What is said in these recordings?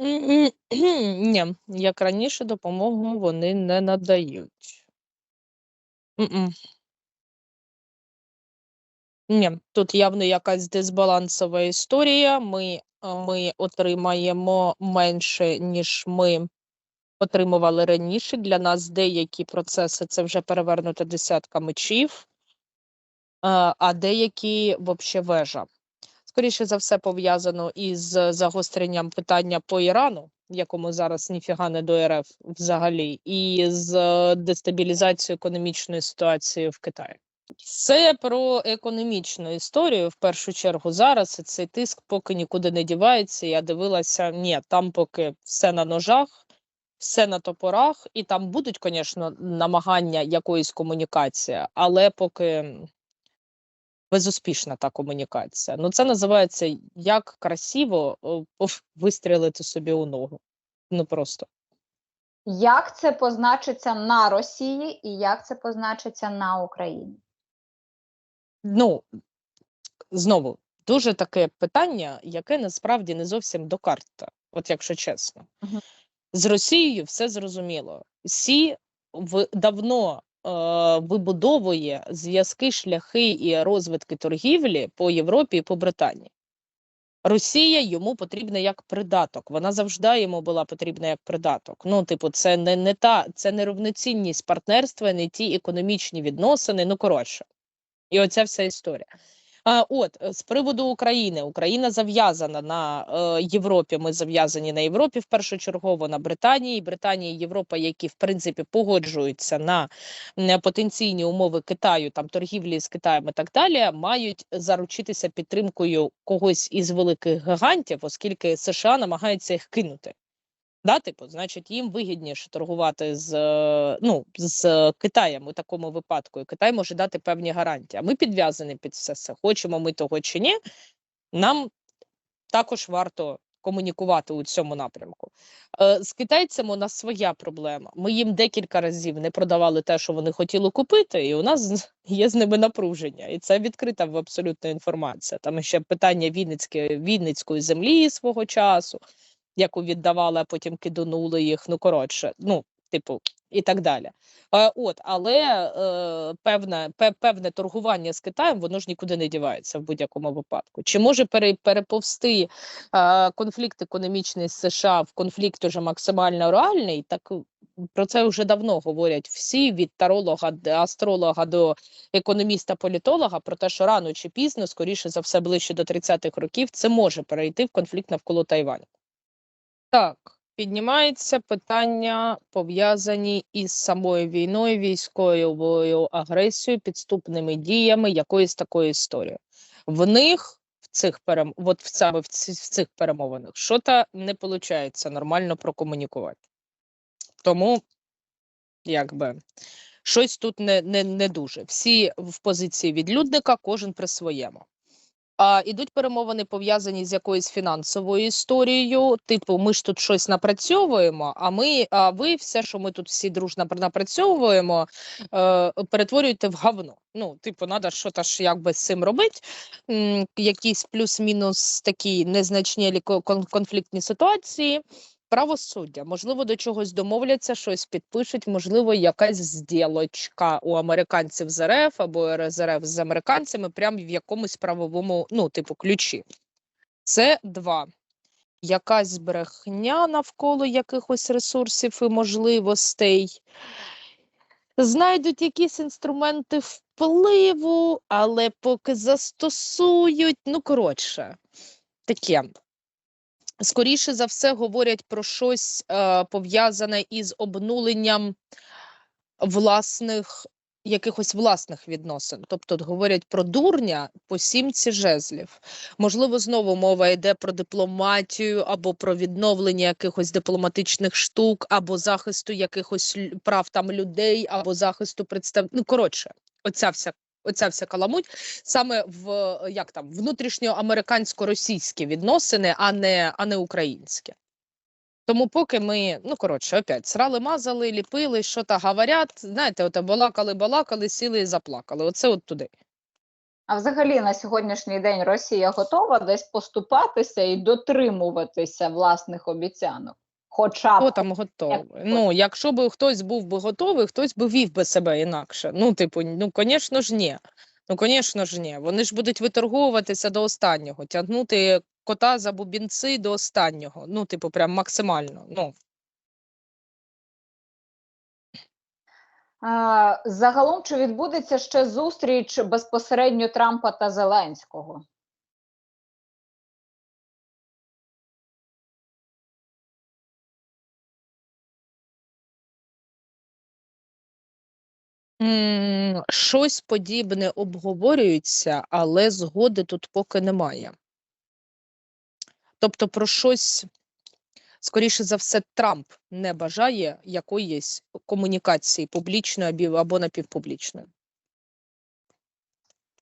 Ні, як раніше допомогу вони не надають. М-м. Ні, тут явно якась дисбалансова історія. Ми, ми отримаємо менше, ніж ми отримували раніше. Для нас деякі процеси це вже перевернута десятка мечів, а, а деякі вообще вежа. Скоріше за все, пов'язано із загостренням питання по Ірану, якому зараз ніфіга не до РФ взагалі, і з е, дестабілізацією економічної ситуації в Китаї. Це про економічну історію в першу чергу зараз. Цей тиск поки нікуди не дівається. Я дивилася, ні, там поки все на ножах, все на топорах, і там будуть, звісно, намагання якоїсь комунікації, але поки безуспішна та комунікація. Ну, це називається як красиво вистрілити собі у ногу. Ну просто. Як це позначиться на Росії і як це позначиться на Україні? Ну знову дуже таке питання, яке насправді не зовсім до карта, от якщо чесно. Мгм. З Росією все зрозуміло. Сі в давно е, вибудовує зв'язки, шляхи і розвитки торгівлі по Європі і по Британії. Росія йому потрібна як придаток. Вона завжди йому була потрібна як придаток. Ну, типу, це не, не та це не рівноцінність партнерства, не ті економічні відносини. Ну коротше, і оця вся історія. От е, з приводу України, Україна зав'язана на е, Європі. Ми зав'язані на Європі в першочергово на Британії. Британія і Європа, які в принципі погоджуються на потенційні умови Китаю, там торгівлі з Китаєм і так далі, мають заручитися підтримкою когось із великих гігантів, оскільки США намагаються їх кинути. Да, типу, значить, їм вигідніше торгувати з, е, ну, з Китаєм у такому випадку, і Китай може дати певні гарантії. А ми підв'язані під все це. Хочемо ми того чи ні, нам також варто комунікувати у цьому напрямку. Е, з китайцями у нас своя проблема. Ми їм декілька разів не продавали те, що вони хотіли купити, і у нас є з ними напруження. І це відкрита абсолютно інформація. Там ще питання Вінницької, Вінницької землі свого часу яку віддавали, а потім киданули їх. Ну коротше, ну, типу, і так далі. От, але е, певне, пе, певне торгування з Китаєм, воно ж нікуди не дівається в будь-якому випадку. Чи може пере, переповсти е, конфлікт економічний з США в конфлікт уже максимально реальний? Так про це вже давно говорять всі від таролога, астролога до економіста-політолога, про те, що рано чи пізно, скоріше за все, ближче до 30-х років, це може перейти в конфлікт навколо Тайваню. Так, піднімається питання, пов'язані із самою війною, військовою агресією, підступними діями, якоїсь такої історії. В них в цих перем... от саме в, цих перемовинах що-то не виходить нормально прокомунікувати. Тому, якби, щось тут не, не, не дуже. Всі в позиції відлюдника, кожен при своєму. А ідуть перемовини пов'язані з якоюсь фінансовою історією. Типу, ми ж тут щось напрацьовуємо, а ми, а ви все, що ми тут всі дружно пр- напрацьовуємо, е, перетворюєте в говно. Ну, типу, треба та ж якби з цим робити. Якісь плюс-мінус такі незначні конфліктні ситуації. Правосуддя, можливо, до чогось домовляться, щось підпишуть, можливо, якась зділочка у американців з РФ або РСРФ з американцями, прямо в якомусь правовому, ну, типу, ключі. Це два. Якась брехня навколо якихось ресурсів і можливостей. Знайдуть якісь інструменти впливу, але поки застосують, ну, коротше, таке скоріше за все говорять про щось е, пов'язане із обнуленням власних якихось власних відносин. Тобто говорять про дурня по сімці жезлів. Можливо, знову мова йде про дипломатію або про відновлення якихось дипломатичних штук, або захисту якихось прав там людей, або захисту представ... Ну, коротше, оця вся. Оця вся каламуть саме в як там внутрішньоамерикансько-російські відносини, а не, а не українські. Тому поки ми, ну коротше, опять срали, мазали, ліпили, що то говорять, знаєте, от балакали, балакали, сіли і заплакали. Оце от туди. А взагалі на сьогоднішній день Росія готова десь поступатися і дотримуватися власних обіцянок. Хоча Хто б там готовий? як Ну, якщо б хтось був би готовий, хтось би вів би себе інакше. Ну, типу, ну, звісно ж, ні. Ну, звісно ж, ні. Вони ж будуть виторговуватися до останнього, тягнути кота за бубінці до останнього. Ну, типу, прям максимально. Ну, А, Загалом, чи відбудеться ще зустріч безпосередньо Трампа та Зеленського? Щось подібне обговорюється, але згоди тут поки немає. Тобто, про щось, скоріше за все, Трамп не бажає якоїсь комунікації публічної або напівпублічної.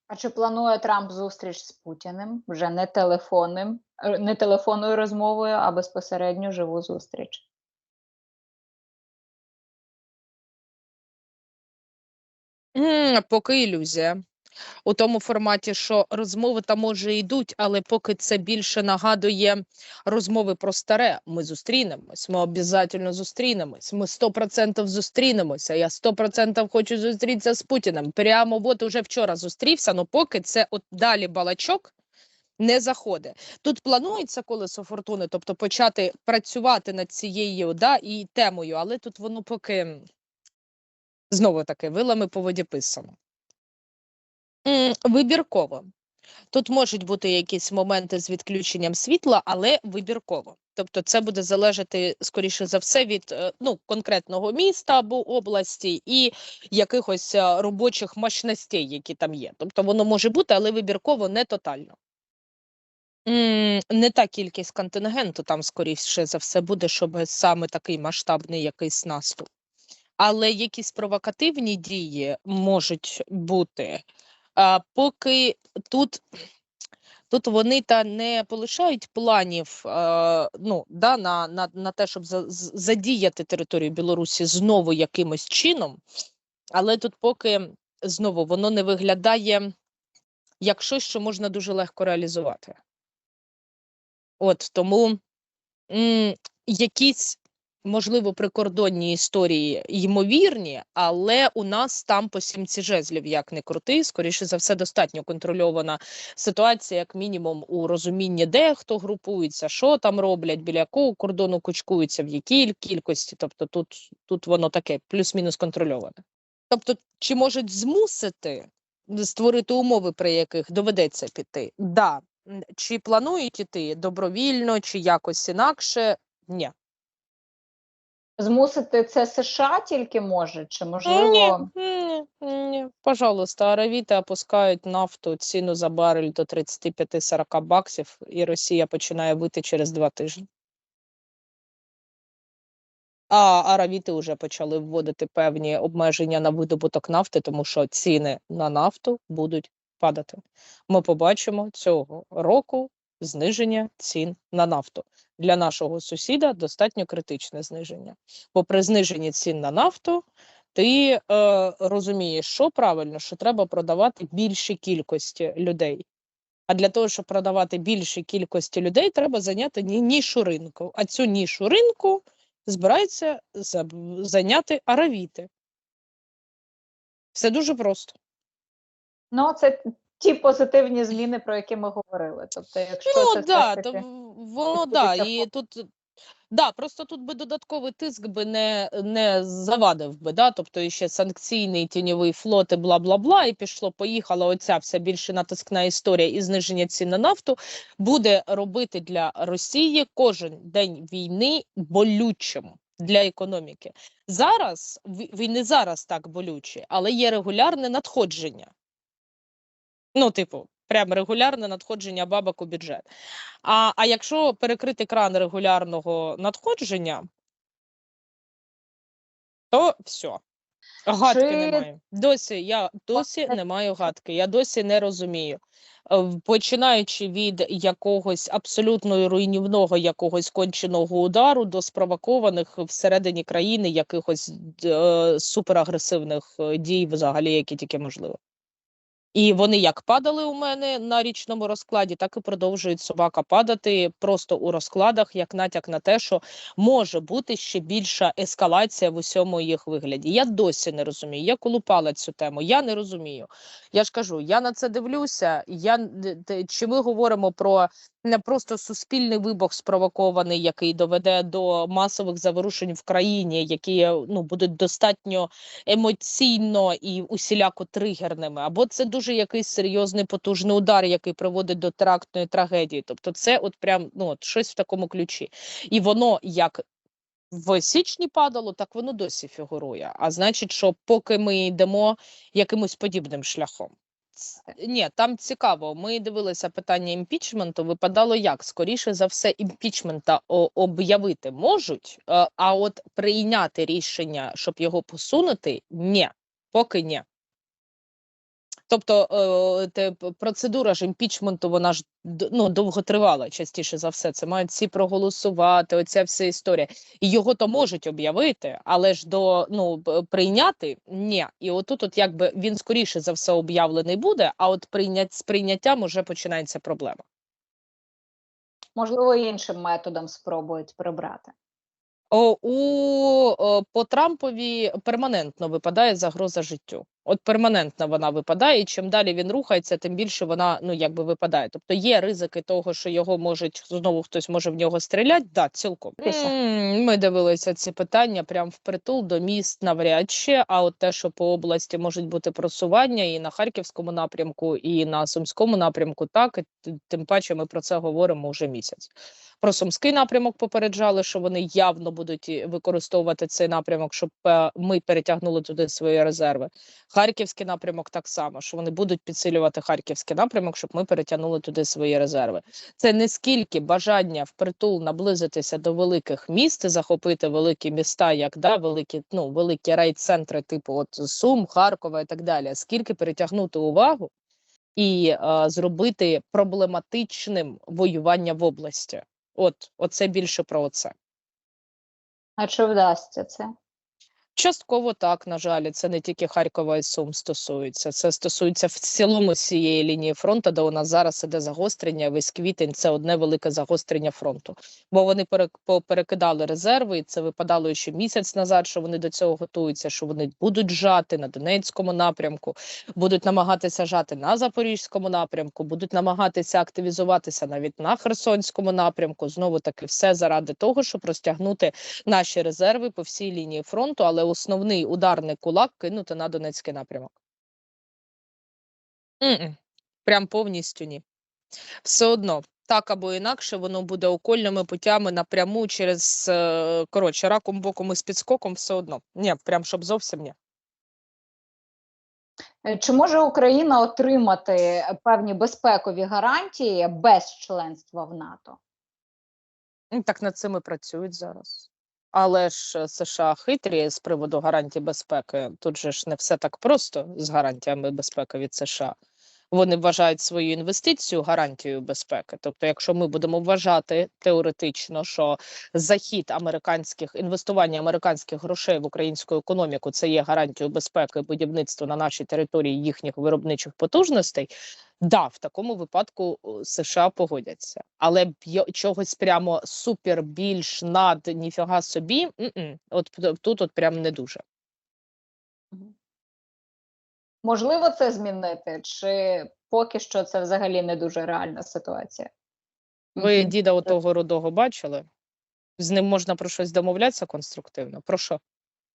А чи планує Трамп зустріч з Путіним? Вже не телефонним, е, не телефонною розмовою, а безпосередньо живу зустріч? Поки ілюзія. У тому форматі, що розмови там може йдуть, але поки це більше нагадує розмови про старе. Ми зустрінемось, ми обов'язково зустрінемось. Ми 100% зустрінемося. Я 100% хочу зустрітися з Путіним. Прямо от уже вчора зустрівся, але поки це от далі балачок. Не заходить. Тут планується колесо фортуни, тобто почати працювати над цією да, і темою, але тут воно поки знову таки вилами по воді писано. Вибірково. Тут можуть бути якісь моменти з відключенням світла, але вибірково. Тобто, це буде залежати скоріше за все від е, ну, конкретного міста або області і якихось е, робочих мощностей, які там є. Тобто воно може бути, але вибірково не тотально. Не та кількість контингенту там, скоріше за все, буде, щоб саме такий масштабний якийсь наступ. Але якісь провокативні дії можуть бути. А, поки тут, тут вони та не полишають планів е, ну, да, на, на, на те, щоб за, задіяти територію Білорусі знову якимось чином, але тут поки знову воно не виглядає як щось, що можна дуже легко реалізувати. От тому м, якісь, можливо, прикордонні історії ймовірні, але у нас там по сімці жезлів, як не крути, скоріше за все, достатньо контрольована ситуація, як мінімум, у розумінні, де хто групується, що там роблять, біля якого кордону кучкуються, в якій кількості. Тобто тут, тут воно таке плюс-мінус контрольоване. Тобто, чи можуть змусити створити умови, при яких доведеться піти? Да. Чи планують іти добровільно, чи якось інакше? Ні. Змусити це США тільки може, чи можливо Ні, ні, ні. Пожалуйста, аравіти опускають нафту ціну за барель до 35-40 баксів, і Росія починає вити через два тижні. А аравіти вже почали вводити певні обмеження на видобуток нафти, тому що ціни на нафту будуть падати. Ми побачимо цього року зниження цін на нафту. Для нашого сусіда достатньо критичне зниження. Бо при зниженні цін на нафту ти е, розумієш, що правильно, що треба продавати більшій кількості людей. А для того, щоб продавати більшій кількості людей, треба зайняти ні- нішу ринку. А цю нішу ринку збираються зайняти аравіти. Все дуже просто. ну це ті позитивні зміни, про які ми говорили. Тобто, якщо Ну це да, таки воно да, і тут да, просто тут би додатковий тиск би не, не завадив би, да, тобто і ще санкційний тіньовий флот і бла бла бла, і пішло, поїхала оця вся більше натискна історія і зниження цін на нафту буде робити для Росії кожен день війни болючим для економіки. Зараз ві- він не зараз так болючий, але є регулярне надходження. Ну, типу, прям регулярне надходження бабок у бюджет. А, а якщо перекрити кран регулярного надходження, то все. Гадки Чи- немає. Досі я досі не маю гадки. Я досі не розумію. Починаючи від якогось абсолютно руйнівного якогось конченого удару до спровокованих всередині країни якихось е, суперагресивних е, дій, взагалі, які тільки можливо. І вони як падали у мене на річному розкладі, так і продовжують собака падати просто у розкладах, як натяк на те, що може бути ще більша ескалація в усьому їх вигляді. Я досі не розумію. Я колупала цю тему. Я не розумію. Я ж кажу, я на це дивлюся. Я чи ми говоримо про не просто суспільний вибух спровокований, який доведе до масових заворушень в країні, які ну будуть достатньо емоційно і усіляко тригерними, або це дуже якийсь серйозний потужний удар, який приводить до терактної трагедії. Тобто, це от прям ну от щось в такому ключі, і воно як. В січні падало, так воно досі фігурує. А значить, що поки ми йдемо якимось подібним шляхом. Ні, там цікаво. Ми дивилися питання імпічменту. Випадало як? Скоріше за все, імпічмента об'явити можуть, е, а от прийняти рішення, щоб його посунути, ні, поки ні. Тобто е, те, процедура ж імпічменту, вона ж ну, довго тривала, частіше за все. Це мають всі проголосувати, оця вся історія. І його то можуть об'явити, але ж до ну прийняти ні. І отут, от якби він скоріше за все об'явлений буде, а от прийнять з прийняттям уже починається проблема. Можливо, іншим методом спробують прибрати. О, у о, по Трампові перманентно випадає загроза життю. От перманентно вона випадає, і чим далі він рухається, тим більше вона ну якби випадає. Тобто є ризики того, що його можуть знову хтось може в нього стріляти. Да, цілком ми дивилися ці питання прям впритул до міст навряд чи. А от те, що по області можуть бути просування і на харківському напрямку, і на сумському напрямку, так і тим паче ми про це говоримо вже місяць. Про сумський напрямок попереджали, що вони явно будуть використовувати цей напрямок, щоб е, ми перетягнули туди свої резерви. Харківський напрямок так само, що вони будуть підсилювати харківський напрямок, щоб ми перетягнули туди свої резерви. Це не скільки бажання впритул наблизитися до великих міст, і захопити великі міста, як да, великі, ну великі райцентри, типу от Сум, Харкова і так далі. Скільки перетягнути увагу і е, зробити проблематичним воювання в області. От, оце більше про це. А чи вдасться це? Частково так, на жаль, це не тільки Харкова і Сум стосується. Це стосується в цілому всієї лінії фронту, де у нас зараз іде загострення. Весь квітень це одне велике загострення фронту. Бо вони перек- поперекидали резерви, і це випадало ще місяць назад, що вони до цього готуються, що вони будуть жати на Донецькому напрямку, будуть намагатися жати на Запорізькому напрямку, будуть намагатися активізуватися навіть на Херсонському напрямку. Знову таки, все заради того, щоб розтягнути наші резерви по всій лінії фронту, але основний ударний кулак кинути на Донецький напрямок. М-м. Прям повністю ні. Все одно, так або інакше, воно буде окольними путями напряму через е, коротше, раком, боком і з підскоком, все одно. Ні, прям щоб зовсім ні. Е, Чи може Україна отримати е, певні безпекові гарантії без членства в НАТО? Так над цим і працюють зараз. Але ж е, США хитрі з приводу гарантій безпеки. Тут же ж не все так просто з гарантіями безпеки від США. Вони вважають свою інвестицію гарантією безпеки. Тобто, якщо ми будемо вважати теоретично, що захід американських інвестування американських грошей в українську економіку це є гарантією безпеки будівництва на нашій території їхніх виробничих потужностей, Да, в такому випадку США погодяться, але чогось прямо супер більш над ніфіга собі. м-м, От тут от прям не дуже. Можливо це змінити, чи поки що це взагалі не дуже реальна ситуація? Ви діда отого рудого бачили? З ним можна про щось домовлятися конструктивно? Про що?